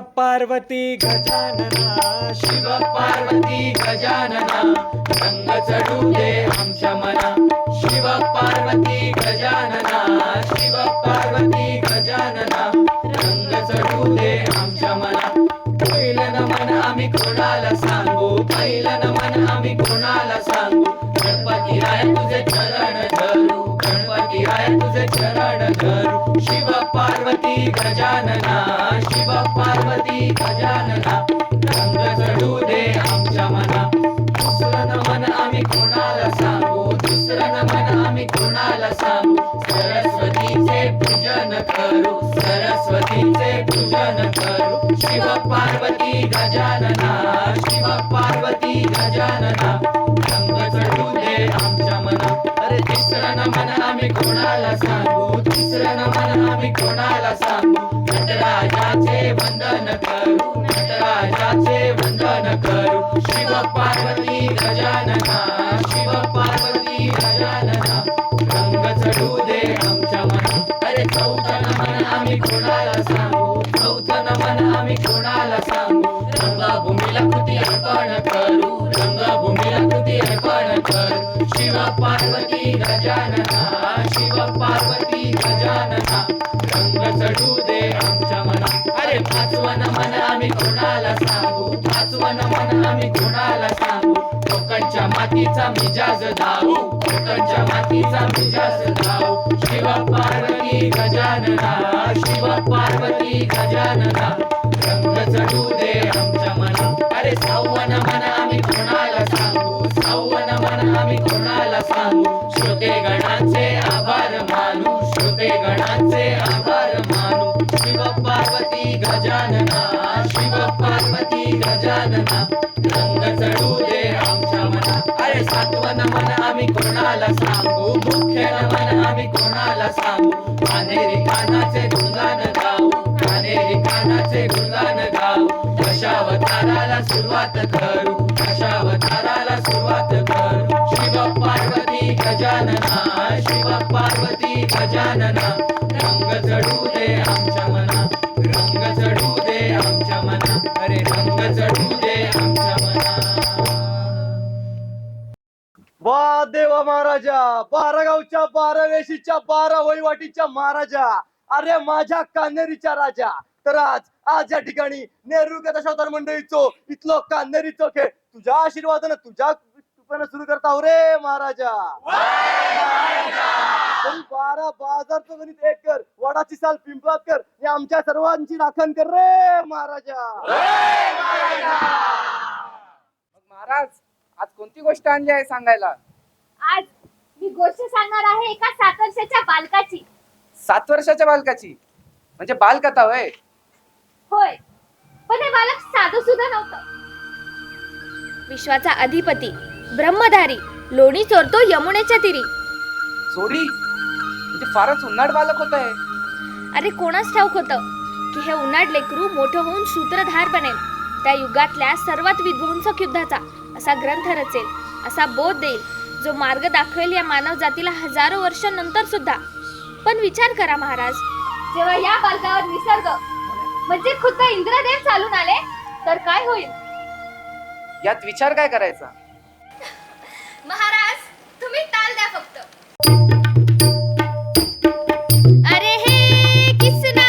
पार्वती गजानना शिव पार्वती गजानना रंग चढू दे आमच्या मना. शिव पार्वती गजानना शिव पार्वती गजानना रंग चढू दे आमच्या मना. पहिलं नमन आम्ही कोणाला सांगू? पहिलं नमन आम्ही कोणाला सांगू? गणपती राय तुझे चरण धरू गणपती राय तुझे चरण धरू. शिव पार्वती गजानना शिव गजानना रंग चढू दे आमच्या मना. दुसरं नमन आम्ही कोणाला सांगू? दुसरं आम्ही कोणाला सांगू? सरस्वतीचे पूजन करू. सरस्वतीचे पूजन करू. शिव पार्वती गजानना. नटराजाचे वंदन करू. नटराजाचे वंदन करू. शिव पार्वती गजानना शिव पार्वती गजानना. रंग चढू दे आमच्या मना. अरे चौथं नमन आम्ही कोणाला सांगू? चौथं नमन आम्ही कोणाला सांगू? रंगभूमीला कृती अर्पण करू. रंगभूमीला कृती अर्पण करू. शिव पार्वती गजानना शिव पार्वती गजानना. रंग चढू दे आमच्या मना अरे पाचवं नमन आम्ही कोणाला सांगू? पाचवं नमन आम्ही कोणाला सांगू? कोकणच्या मातीचा मिजाज धावू कोकणच्या मातीचा मिजाज धावू शिव पार्वती गजानना शिव पार्वती गजानना रंग चढू दे आमच्या मना. अरे सहावं नमन आम्ही कोणाला सांगू? सहावं नमन आम्ही कोणाला सांगू? गजानना शिव पार्वती गजानना रंग चढू दे आमच्या मना. अरे सातवं नमन आम्ही कोणाला सांगू? मुख्य नमन आम्ही कोणाला सांगू? कानेरी कानाचे गुणगान गाऊ कानेरी कानाचे गुणगान गाऊ. दशावताराला सुरुवात करू दशावताराला सुरुवात करू. शिव पार्वती गजानना शिव पार्वती गजानना रंग चढू दे आमच्या महाराजा बारा गावच्या बारा वेशीच्या बारा वहिवाटीच्या महाराजा अरे माझ्या कान्हेरीच्या राजा. तर आज आज या ठिकाणी नेहरू कथाशवतार मंडळीचो इथलो कान्हेरीचो खेळ. तुझ्या आशीर्वादानं तुझ्या कृपेनं सुरू करता हो रे महाराजा. तरी बारा बाजारचं गणित एक कर वडाची साल पिंपळात कर आणि आमच्या सर्वांची राखण कर रे महाराजा. महाराज आज कोणती गोष्ट आणली आहे सांगायला? आज मी गोष्ट सांगणार आहे एका सात वर्षाच्या बालकाची. सात वर्षाच्या बालकाची? म्हणजे बालकथा होय? होय. पण हे बालक साधं सुद्धा नव्हतं. विश्वाचा अधिपती ब्रह्मधारी लोणी चोरतो यमुनेच्या तीरी. चोरी म्हणजे फारच उन्हाळ बालक होत आहे अरे कोणाच ठाऊक होतं? की हे उन्हाळ लेकरू मोठं होऊन सूत्रधार बनेल. त्या युगातल्या सर्वात विध्वंसक युद्धाचा असा ग्रंथ रचेल असा बोध देईल. जो मार्ग दाखवेल या मानव जातीला हजारो वर्ष नंतर सुद्धा. पण विचार करा महाराज जेव्हा या बालकावर निसर्ग म्हणजे खुद्द इंद्रदेव चालून आले तर काय होईल? यात विचार काय करायचा? महाराज तुम्ही ताल द्या फक्त. अरे हे किसना?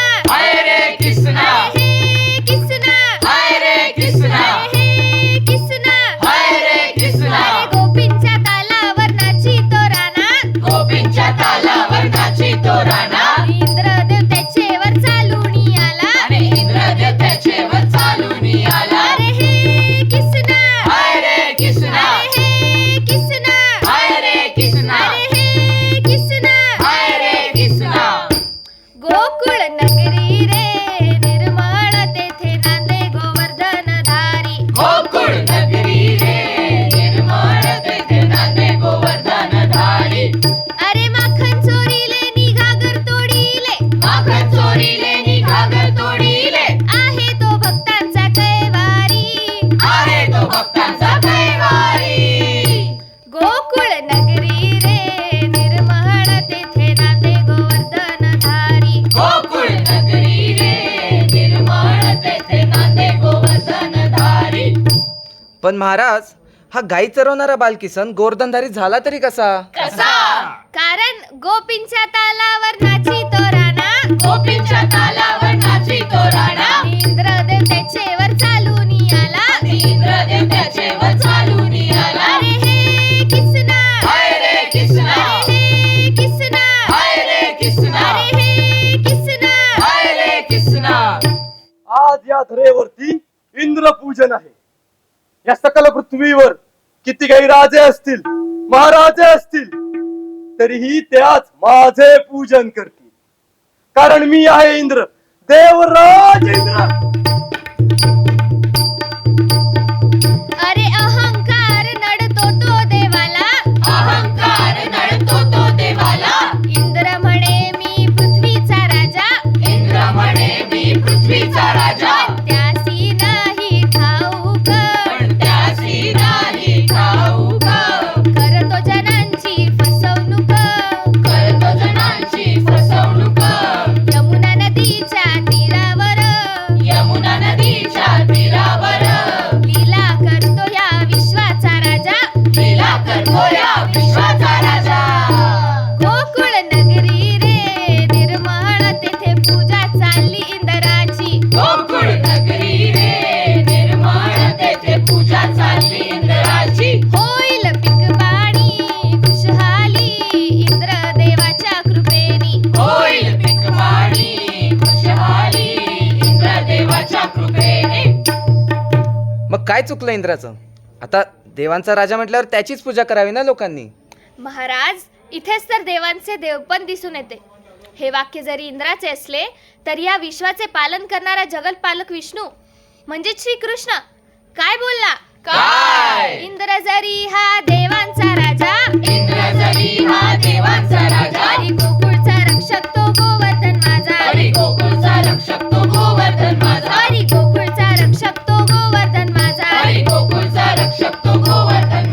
पण महाराज हा गाई चरवणारा बालकिसन गोरधनधारी झाला तरी कसा? कारण गोपींच्या तालावर नाची तो राणा गोपींच्या तालावर नाची तो राणा इंद्रदेव त्याचेवर चालून आला इंद्रदेव त्याचेवर चालून आला अरे हे किसना हाय रे किसना अरे हे किसना हाय रे किसना अरे हे किसना हाय रे किसना आज या धरेवरती इंद्रपूजन आहे. या सकल पृथ्वीवर किती काही राजे असतील महाराजे असतील तरीही त्याच माझे पूजन करतील. कारण मी आहे इंद्र देवराज इंद्र. काय चुकलं इंद्राचं? आता देवांचा राजा म्हटल्यावर त्याचीच पूजा करावी ना लोकांनी. महाराज इथेच तर देवांचे देवपण दिसून येते. हे वाक्य जरी इंद्राचे असले तरी या विश्वाचे पालन करणारा जगतपालक विष्णू म्हणजे श्रीकृष्ण. काय बोलला? काय? इंद्र जरी हा देवांचा राजा इंद्र जरी हा देवांचा राजा हरी गोकुळचा रक्षक तो गोवर्धन माझा. हरी गोकुळचा रक्षक तो गोवर्धन माझा. हरी गोकुळचा गोकुळचा रक्षक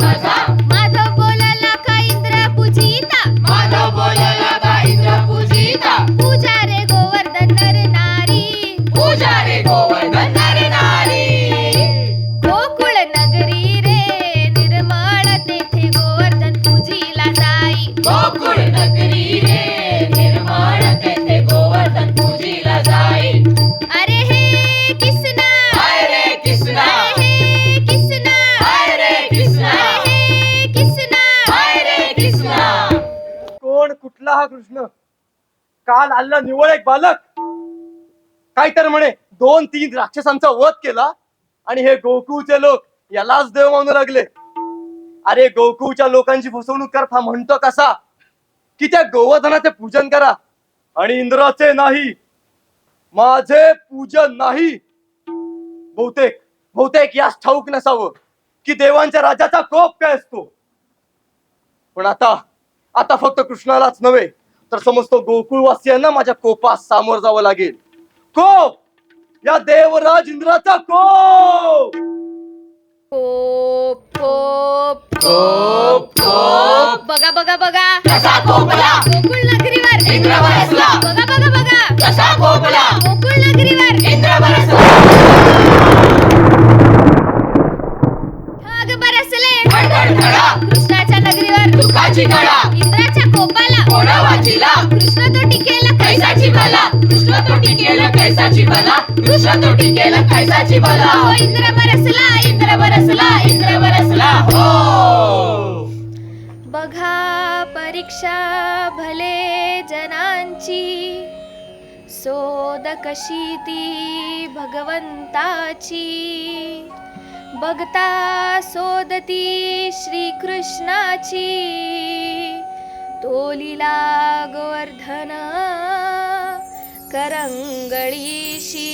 काल आलेला निवळ एक बालक. काय तर म्हणे दोन तीन राक्षसांचा वध केला आणि हे गोकुळचे लोक यालाच देव मानू लागले. अरे गोकुळच्या लोकांची फसवणूक कर फा म्हणतो कसा? कि त्या गोवर्धनाचे पूजन करा आणि इंद्राचे नाही. माझे पूजन नाही. बहुतेक बहुतेक यास ठाऊक नसावं की देवांच्या राजाचा कोप काय असतो? पण आता आता फक्त कृष्णालाच नव्हे तर समस्त गोकुळवासियांना माझ्या कोपास सामोर जावं लागेल. कोप! या देवराज इंद्राचा कोप! कोप कोप कोप, कोप. बघा बघा बघा. कसा कोपला? गोकुळ नगरीवर. इंद्र बरसला. बघा बघा बघा. कसा कोपला? गोकुळ नगरीवर. इंद्र बरसला ढग बरसले कृष्णाच्या नगरीवर दुःखाची कळा. इंद्राच्या कोपाला कोणा वाचिला कृष्ण तो टिकेला कैसाची भला कृष्ण तो टिकेल कैसाची भला कृष्ण तो टिकेल कैसाची भला हो इंद्र बरसला इंद्र बरसला इंद्र बरसला. हो. बघा परीक्षा भले जनांची सोद कशी ती भगवंताची. बघता सोदती श्रीकृष्णाची. तोलीला गोवर्धन करंगळीशी.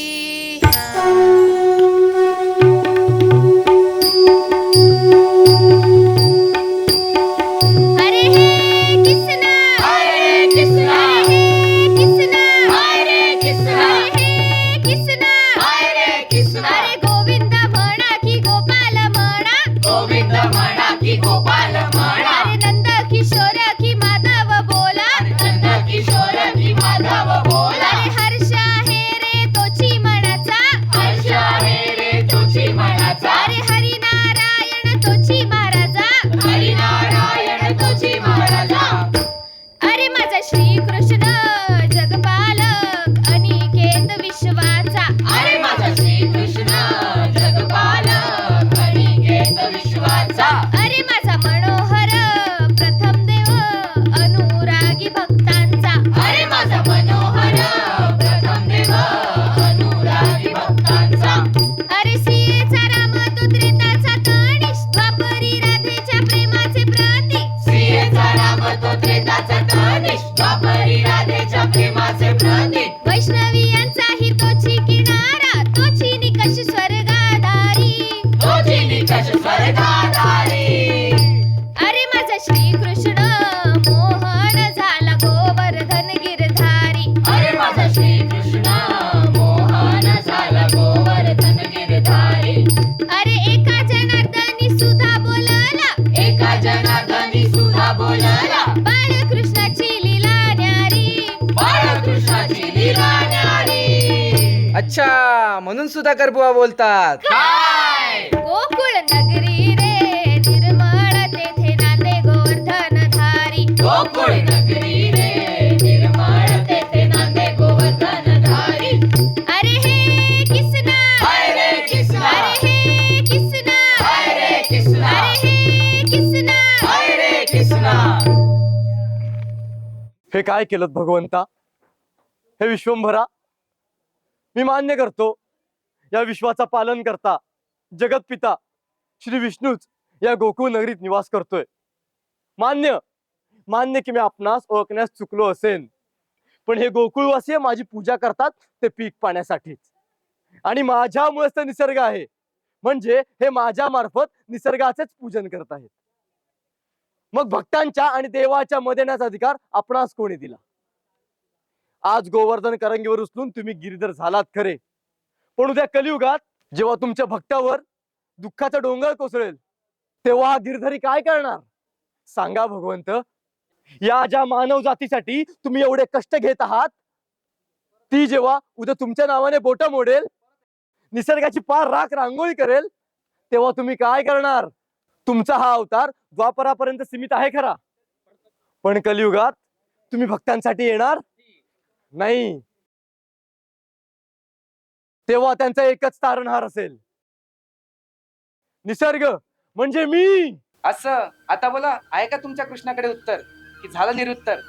अच्छा म्हणून सुधाकर बुवा बोलतात. काय? गोकुळ नगरी रे निर्मळ तेथे नांदे गोवर्धन धारी. गोकुळ नगरी रे निर्मळ तेथे नांदे गोवर्धन धारी. अरे हे किसना हाय रे किसना अरे हे किसना हाय रे किसना अरे हे किसना हाय रे किसना हे काय केलं भगवंता? हे विश्वंभरा? मी मान्य करतो. या विश्वाचा पालन करता जगतपिता श्री विष्णूच या गोकुळ नगरीत निवास करतोय. मान्य मान्य की मी आपणास ओळखण्यास चुकलो असेन. पण हे गोकुळवासीय माझी पूजा करतात ते पीक पाण्यासाठीच. आणि माझ्यामुळेच तर निसर्ग आहे. म्हणजे हे माझ्या मार्फत निसर्गाचेच पूजन करत आहेत. मग भक्तांच्या आणि देवाच्या मदेण्याचा अधिकार आपणास कोणी दिला? आज गोवर्धन करंगीवर उचलून तुम्ही गिरीधर झालात खरे. पण उद्या कलियुगात जेव्हा तुमच्या भक्तावर दुःखाचा डोंगर कोसळेल तेव्हा हा गिरधरी काय करणार? सांगा भगवंत. या ज्या मानव जातीसाठी तुम्ही एवढे कष्ट घेत आहात ती जेव्हा उद्या तुमच्या नावाने बोट मोडेल निसर्गाची पार राख रांगोळी करेल तेव्हा तुम्ही काय करणार? तुमचा हा अवतार द्वापरापर्यंत सीमित आहे खरा. पण कलियुगात तुम्ही भक्तांसाठी येणार नाही. तेव्हा त्यांचा एकच तारणहार असेल. निसर्ग म्हणजे मी. असं. आता बोला आहे का तुमच्या कृष्णाकडे उत्तर? की झालं निरुत्तर?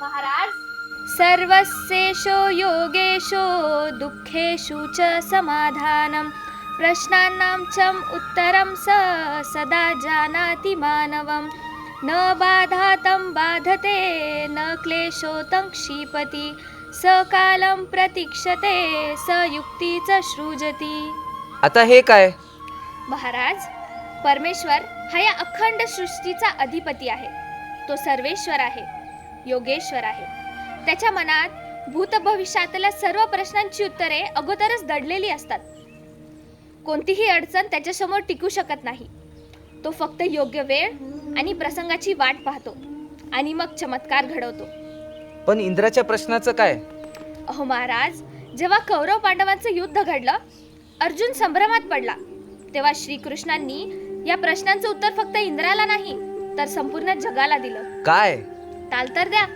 महाराज सर्वस्येषो योगेशो दुःखेषु च समाधानं प्रश्नानां च उत्तरं स सदा जानाति मानवं न बाधातं बाधते न क्लेशो तं क्षिपति। स कालं प्रतीक्षते स युक्तीच सृजती। आता हे काय? महाराज परमेश्वर हा या अखंड सृष्टीचा अधिपती आहे. तो सर्वेश्वर आहे योगेश्वर आहे. त्याच्या मनात भूत भविष्यातल्या सर्व प्रश्नांची उत्तरे अगोदरच दडलेली असतात. कोणतीही अडचण त्याच्यासमोर टिकू शकत नाही. तो फक्त योग्य वेळ आणि प्रसंगाची वाट पाहतो आणि मग चमत्कार घडवतो. पण इंद्राच्या प्रश्नाचं काय? अहो महाराज जेव्हा कौरव पांडवांचं युद्ध घडलं अर्जुन संभ्रमात पडला. तेव्हा श्रीकृष्णांनी या प्रश्नांचं उत्तर फक्त इंद्राला नाही तर संपूर्ण जगाला दिलं. काय? ताल तर द्या.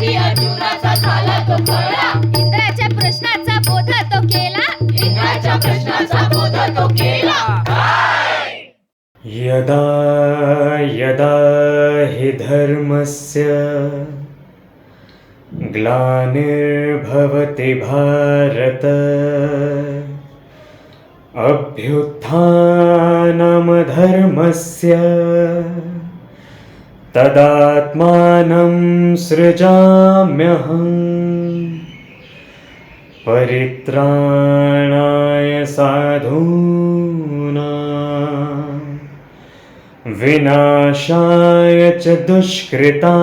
साथी अर्जुनाचा झाला तो खरा. इंद्राच्या प्रश्नाचा बोध तो केला. इंद्राच्या प्रश्नाचा बोध तो केला. यदा यदा हि धर्मस्य ग्लानिर्भवति भारत। अभ्युत्थानमधर्मस्य तदात्मानं सृजाम्यहम् परित्राणाय साधूना विनाशाय च दुष्कृता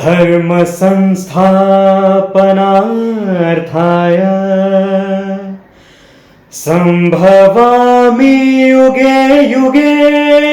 धर्मसंस्थापनार्थाय सम्भवामि युगे युगे